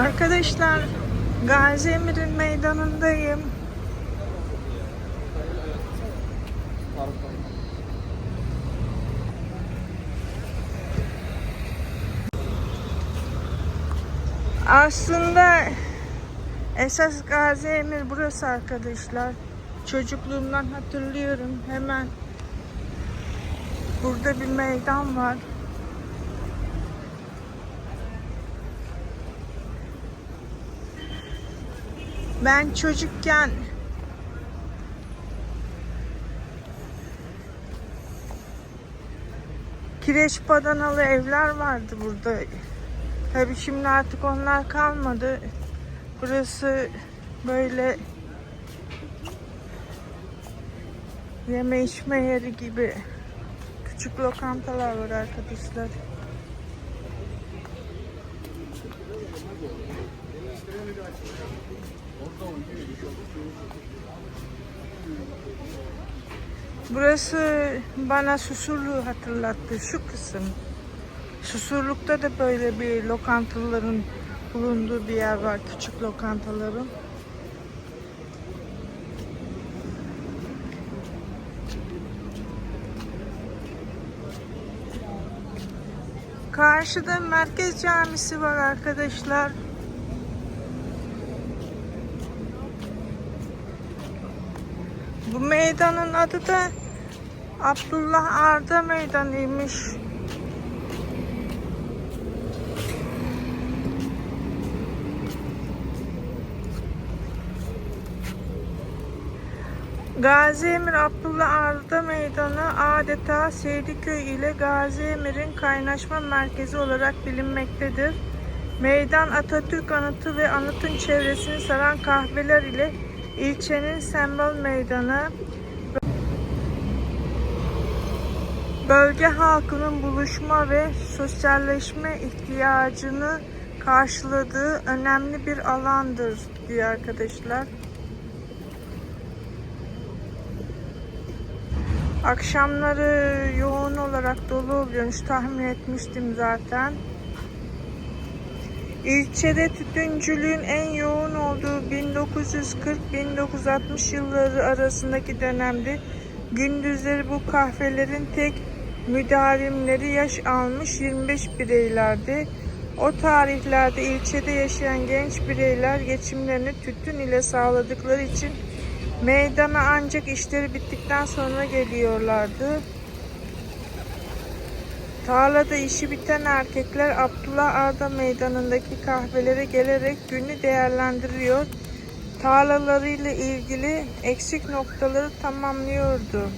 Arkadaşlar Gazi Emir'in meydanındayım. Aslında esas Gazi Emir burası arkadaşlar. Çocukluğumdan hatırlıyorum. Hemen burada bir meydan var. Ben çocukken kireç badanalı evler vardı burada. Tabii şimdi artık onlar kalmadı. Burası böyle yeme içme yeri gibi küçük lokantalar var arkadaşlar. Burası bana Susurluğu hatırlattı şu kısım. Susurluk'ta da böyle bir lokantaların bulunduğu bir yer var, küçük lokantaların. Karşıda Merkez Camisi var arkadaşlar. Bu meydanın adı da Abdullah Arda Meydanı'ymış. Gazi Emir Abdullah Arda Meydanı adeta Seydiköy ile Gazi Emir'in kaynaşma merkezi olarak bilinmektedir. Meydan Atatürk anıtı ve anıtın çevresini saran kahveler ile ilçenin sembol meydanı. Bölge halkının buluşma ve sosyalleşme ihtiyacını karşıladığı önemli bir alandır diyor arkadaşlar. Akşamları yoğun olarak dolu oluyormuş tahmin etmiştim zaten. İlçede tütüncülüğün en yoğun olduğu 1940-1960 yılları arasındaki dönemde gündüzleri bu kahvelerin tek müdavimleri yaş almış 25 bireylerdi. O tarihlerde ilçede yaşayan genç bireyler geçimlerini tütün ile sağladıkları için meydana ancak işleri bittikten sonra geliyorlardı. Tarlada işi biten erkekler Abdullah Arda Meydanı'ndaki kahvelere gelerek günü değerlendiriyor. Tarlalarıyla ilgili eksik noktaları tamamlıyordu.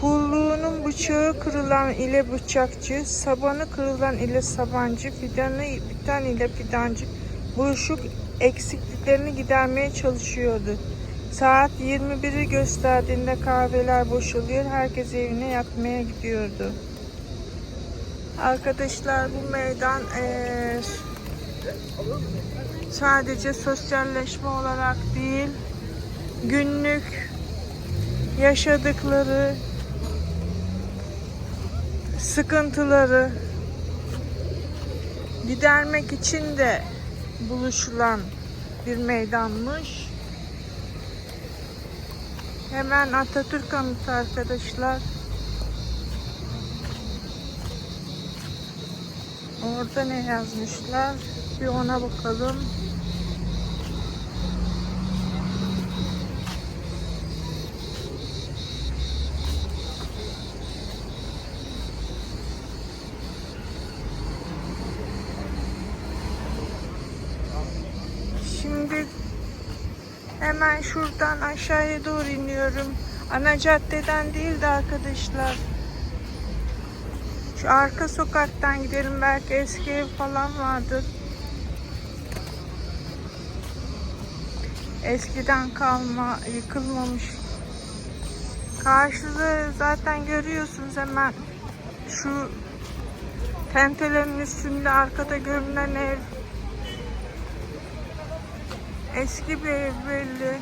Pulluğunun bıçağı kırılan ile bıçakçı, sabanı kırılan ile sabancı, fidanı biten ile fidancı buluşup eksikliklerini gidermeye çalışıyordu. Saat 21'i gösterdiğinde kahveler boşalıyor, herkes evine yatmaya gidiyordu. Arkadaşlar bu meydan eee, sadece sosyalleşme olarak değil, günlük yaşadıkları sıkıntıları gidermek için de buluşulan bir meydanmış. Hemen Atatürk anıtı arkadaşlar. Orada ne yazmışlar? Bir ona bakalım. Şimdi hemen şuradan aşağıya doğru iniyorum. Ana caddeden değil de arkadaşlar. Şu arka sokaktan gidelim. Belki eski ev falan vardır. Eskiden kalma, yıkılmamış. Karşıda zaten görüyorsunuz hemen şu tentelerin üstünde arkada görünen ev. Eski bir ev belli.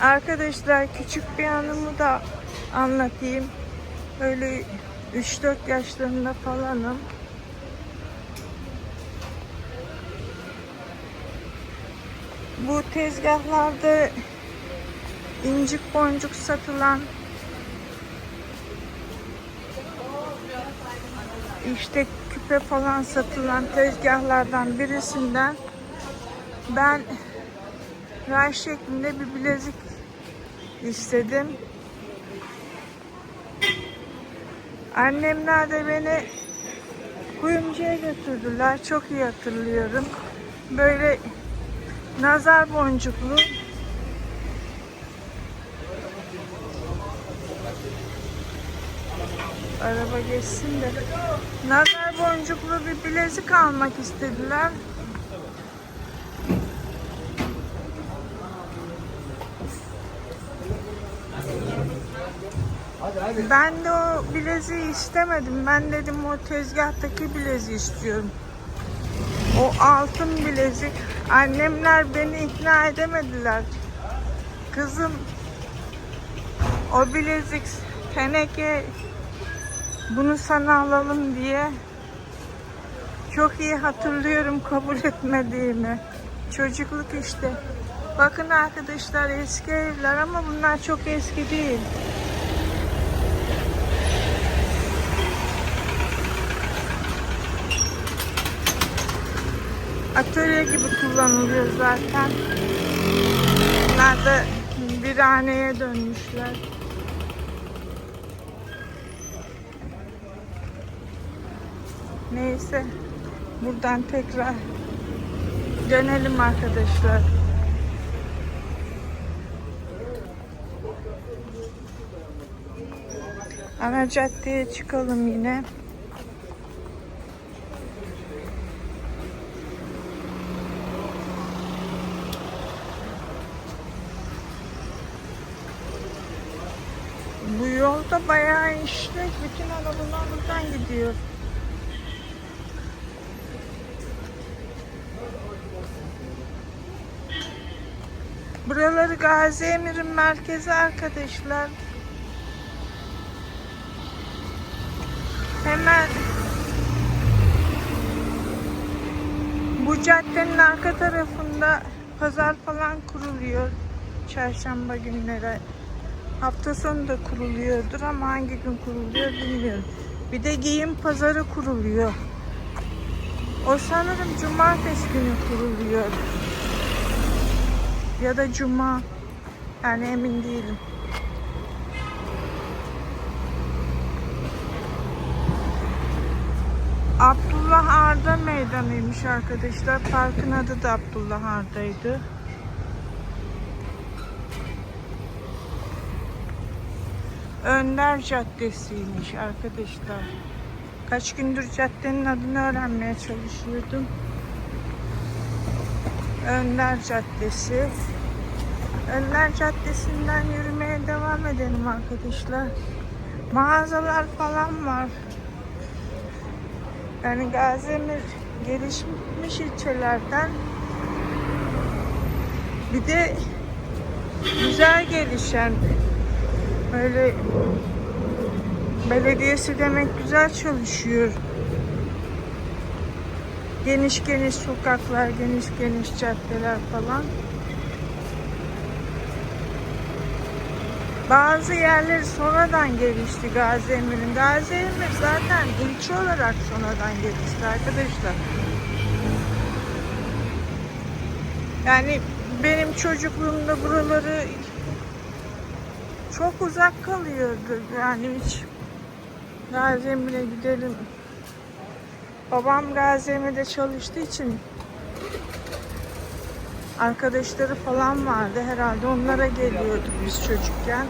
Arkadaşlar küçük bir anımı da anlatayım. Böyle 3-4 yaşlarında falanım. Bu tezgahlarda incik boncuk satılan işte küpe falan satılan tezgahlardan birisinden ben ray şeklinde bir bilezik istedim. Annemler de beni kuyumcuya götürdüler. Çok iyi hatırlıyorum. Böyle nazar boncuklu araba geçsin de nazar boncuklu bir bilezik almak istediler. Ben de o bileziği istemedim. Ben dedim o tezgahtaki bileziği istiyorum. O altın bilezik. Annemler beni ikna edemediler. Kızım o bilezik teneke bunu sana alalım diye çok iyi hatırlıyorum kabul etmediğimi. Çocukluk işte. Bakın arkadaşlar eski evler ama bunlar çok eski değil. Atölye gibi kullanılıyor zaten. Bunlar da birhaneye dönmüşler. Neyse. Buradan tekrar dönelim arkadaşlar. Ana caddeye çıkalım yine. Bütün arabalar buradan gidiyor. Buraları Gazi Emir'in merkezi arkadaşlar. Hemen bu caddenin arka tarafında pazar falan kuruluyor. Çarşamba günleri. Hafta sonu da kuruluyordur ama hangi gün kuruluyor bilmiyorum. Bir de giyim pazarı kuruluyor. O sanırım cumartesi günü kuruluyor. Ya da cuma. Yani emin değilim. Abdullah Arda meydanıymış arkadaşlar. Parkın adı da Abdullah Arda'ydı. Önder Caddesi'ymiş arkadaşlar. Kaç gündür caddenin adını öğrenmeye çalışıyordum. Önder Caddesi. Önder Caddesi'nden yürümeye devam edelim arkadaşlar. Mağazalar falan var. Yani Gaziemir gelişmiş ilçelerden bir de güzel gelişen böyle belediyesi demek güzel çalışıyor. Geniş geniş sokaklar, geniş geniş caddeler falan. Bazı yerleri sonradan gelişti Gaziemir'in. Gaziemir zaten ilçe olarak sonradan gelişti arkadaşlar. Yani benim çocukluğumda buraları çok uzak kalıyordu. Yani hiç Gaziemir'e gidelim. Babam Gaziemir'de çalıştığı için arkadaşları falan vardı herhalde onlara geliyorduk biz çocukken.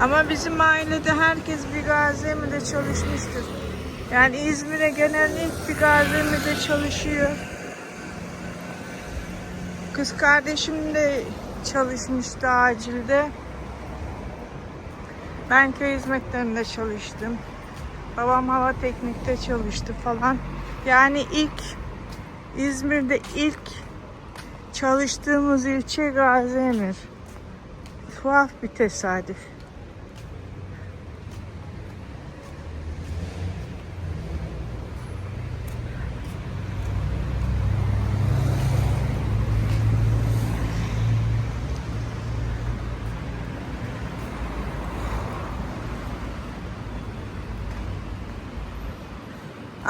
Ama bizim ailede herkes bir Gaziemir'de çalışmıştır. Yani İzmir'e gelen ilk bir Gaziemir'de çalışıyor. Kız kardeşim de çalışmıştı acilde. Ben köy hizmetlerinde çalıştım. Babam hava teknikte çalıştı falan. Yani ilk İzmir'de ilk Çalıştığımız ilçe Gaziemir. Tuhaf bir tesadüf.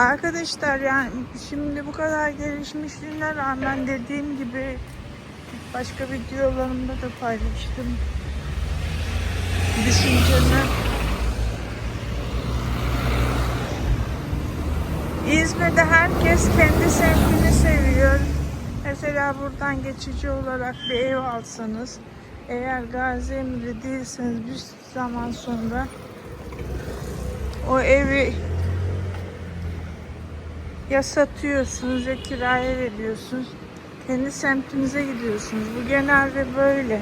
Arkadaşlar yani şimdi bu kadar gelişmişliğine rağmen dediğim gibi başka videolarımda da paylaştım. Düşüncemi. İzmir'de herkes kendi semtini seviyor. Mesela buradan geçici olarak bir ev alsanız, eğer Gaziemir'de değilseniz bir zaman sonra o evi ya satıyorsunuz ya kiraya veriyorsunuz. Kendi semtinize gidiyorsunuz. Bu genelde böyle.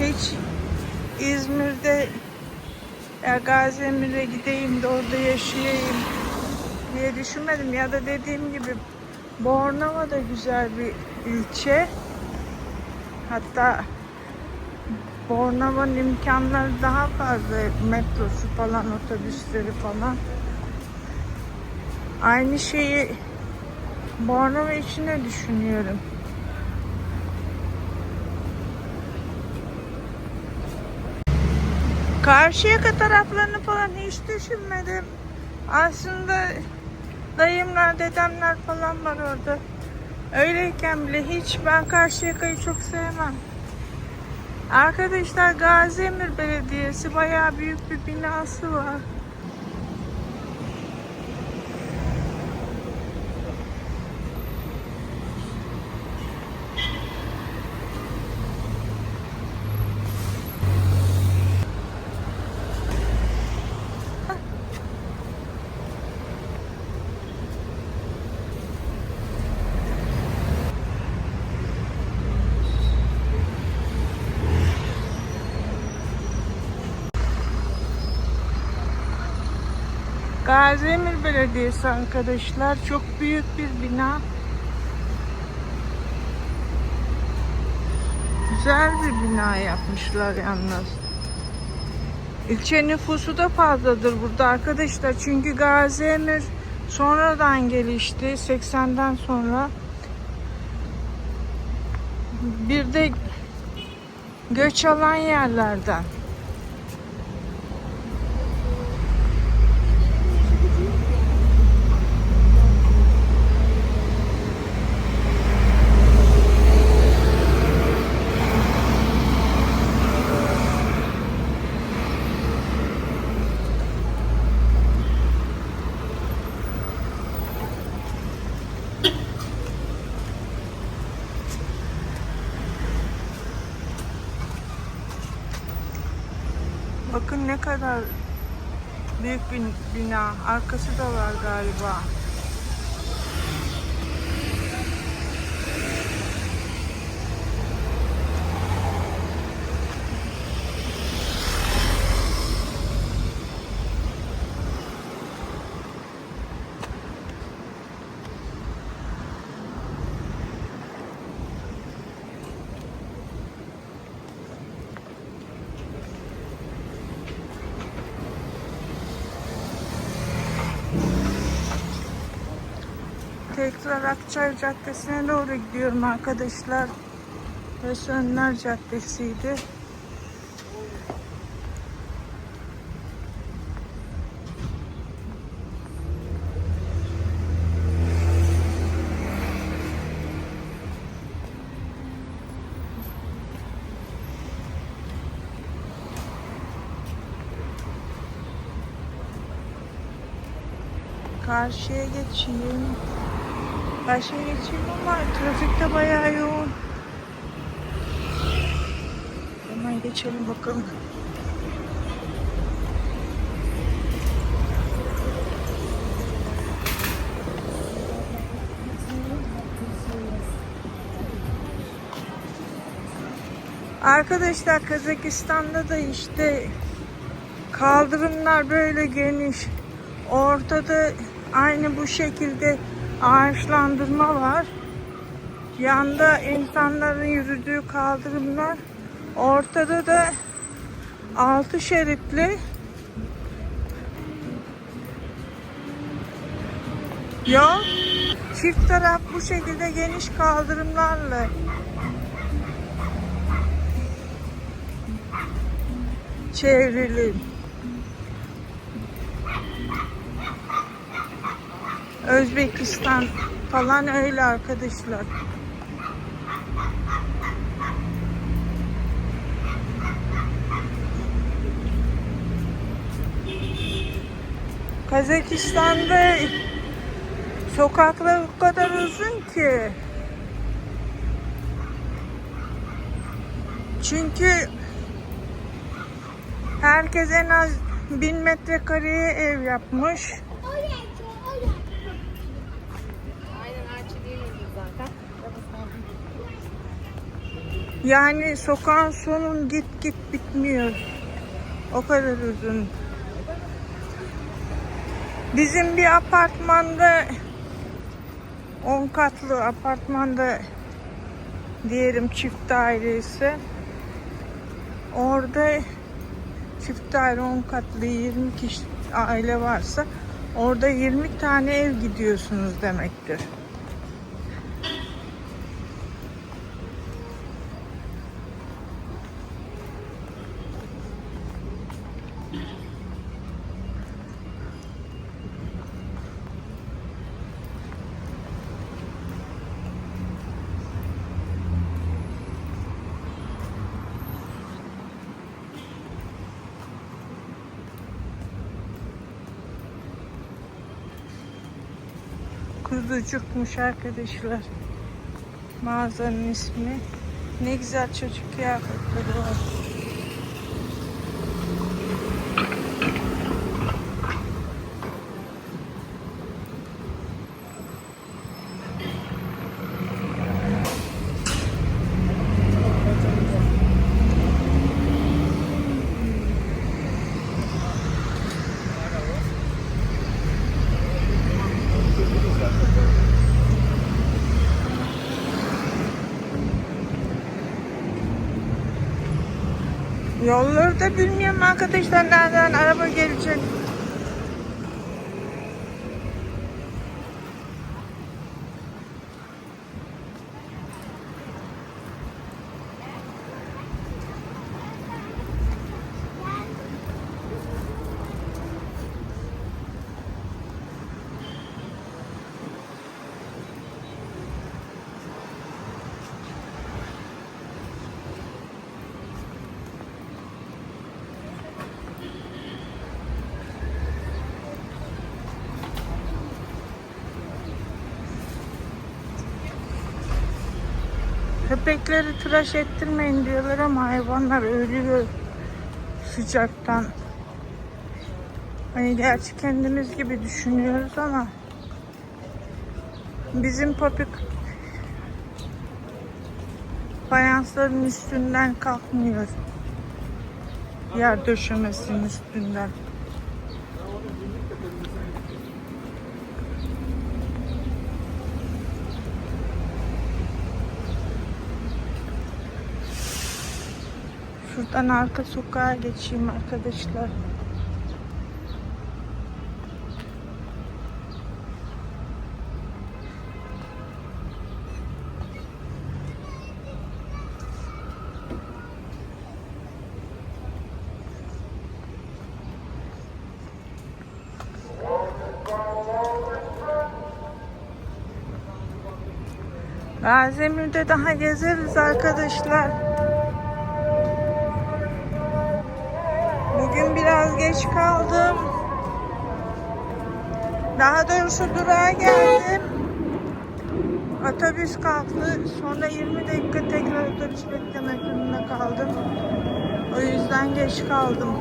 Hiç İzmir'de ya Gaziemir'e gideyim de orada yaşayayım diye düşünmedim ya da dediğim gibi Bornova da güzel bir ilçe. Hatta Bornova'nın imkanları daha fazla. Metrosu falan, otobüsleri falan. Aynı şeyi Bornova için de düşünüyorum. Karşıyaka taraflarını falan hiç düşünmedim. Aslında dayımlar, dedemler falan var orada. Öyleyken bile hiç ben Karşıyaka'yı çok sevmem. Arkadaşlar Gaziemir Belediyesi bayağı büyük bir binası var. Gaziemir Belediyesi arkadaşlar çok büyük bir bina. Güzel bir bina yapmışlar yalnız. İlçe nüfusu da fazladır burada arkadaşlar. Çünkü Gaziemir sonradan gelişti. 80'den sonra. Bir de göç alan yerlerden. Bakın ne kadar büyük bir bina. Arkası da var galiba. Tekrar Akçay Caddesi'ne doğru gidiyorum arkadaşlar. Burası Önler Caddesi'ydi. Karşıya geçeyim. Karşıya geçeyim ama trafik de bayağı yoğun. Hemen geçelim bakalım. Arkadaşlar Kazakistan'da da işte kaldırımlar böyle geniş. Ortada aynı bu şekilde ağaçlandırma var. Yanda insanların yürüdüğü kaldırımlar. Ortada da altı şeritli yol. Çift taraf bu şekilde geniş kaldırımlarla çevrili. Özbekistan falan öyle arkadaşlar. Kazakistan'da sokaklar o kadar uzun ki. Çünkü herkes en az bin metrekareye ev yapmış. Aynen ağaçı değil miydi zaten? Yani sokağın sonun git git bitmiyor. O kadar uzun. Bizim bir apartmanda 10 katlı apartmanda diyelim çift dairesi. Orada çift daire 10 katlı 20 kişi aile varsa orada 20 tane ev gidiyorsunuz demektir. Kuzucukmuş arkadaşlar. Mağazanın ismi. Ne güzel çocuk kıyafetleri var. Yolları da bilmiyorum arkadaşlar nereden araba gelecek. Köpekleri tıraş ettirmeyin diyorlar ama hayvanlar ölüyor sıcaktan. Hani gerçi kendimiz gibi düşünüyoruz ama bizim popik fayansların üstünden kalkmıyor. Yer döşemesinin üstünden. Şuradan arka sokağa geçeyim arkadaşlar. Gazemir'de daha gezeriz arkadaşlar. Geç kaldım. Daha doğrusu durağa geldim. Otobüs kalktı. Sonra 20 dakika tekrar otobüs beklemek zorunda kaldım. O yüzden geç kaldım.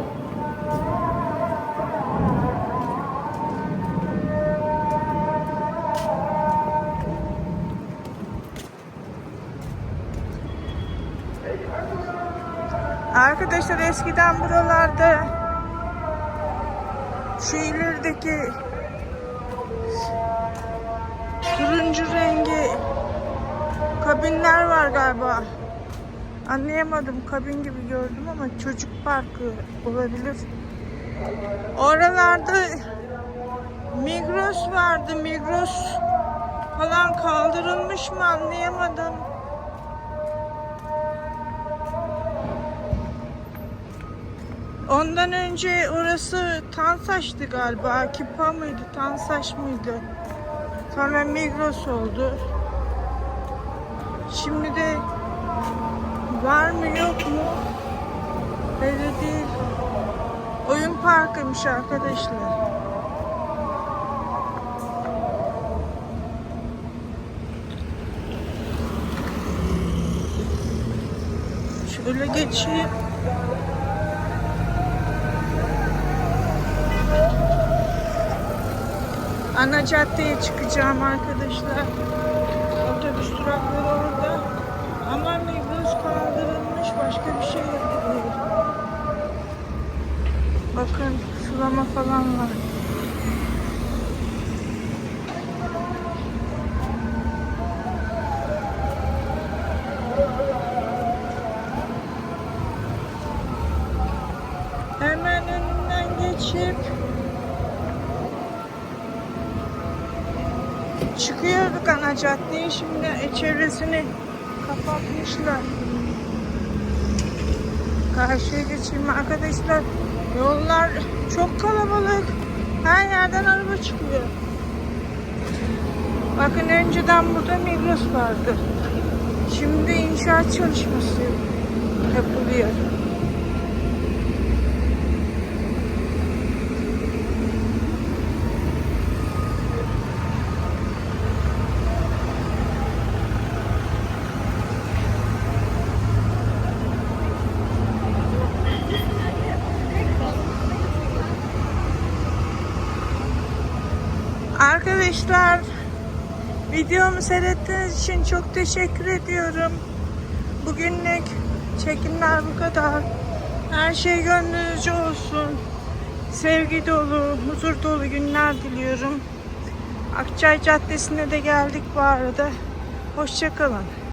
Arkadaşlar eskiden buralarda şu ilerideki turuncu rengi kabinler var galiba. Anlayamadım kabin gibi gördüm ama çocuk parkı olabilir. Oralarda Migros vardı. Migros falan kaldırılmış mı anlayamadım. Ondan önce orası Tansaç'tı galiba. Kipa mıydı? Tansaç mıydı? Sonra Migros oldu. Şimdi de var mı yok mu? Belli değil. Oyun parkıymış arkadaşlar. Şöyle geçeyim. Ana caddeye çıkacağım arkadaşlar. Otobüs durakları orada. Ama Migros kaldırılmış. Başka bir şey yapılıyor. Bakın sulama falan var. Ana caddeye şimdi çevresini kapatmışlar. Karşıya geçeyim arkadaşlar. Yollar çok kalabalık. Her yerden araba çıkıyor. Bakın önceden burada Migros vardı. Şimdi inşaat çalışması yapılıyor. Arkadaşlar videomu seyrettiğiniz için çok teşekkür ediyorum. Bugünlük çekimler bu kadar. Her şey gönlünüzce olsun. Sevgi dolu, huzur dolu günler diliyorum. Akçay Caddesi'ne de geldik bu arada. Hoşçakalın.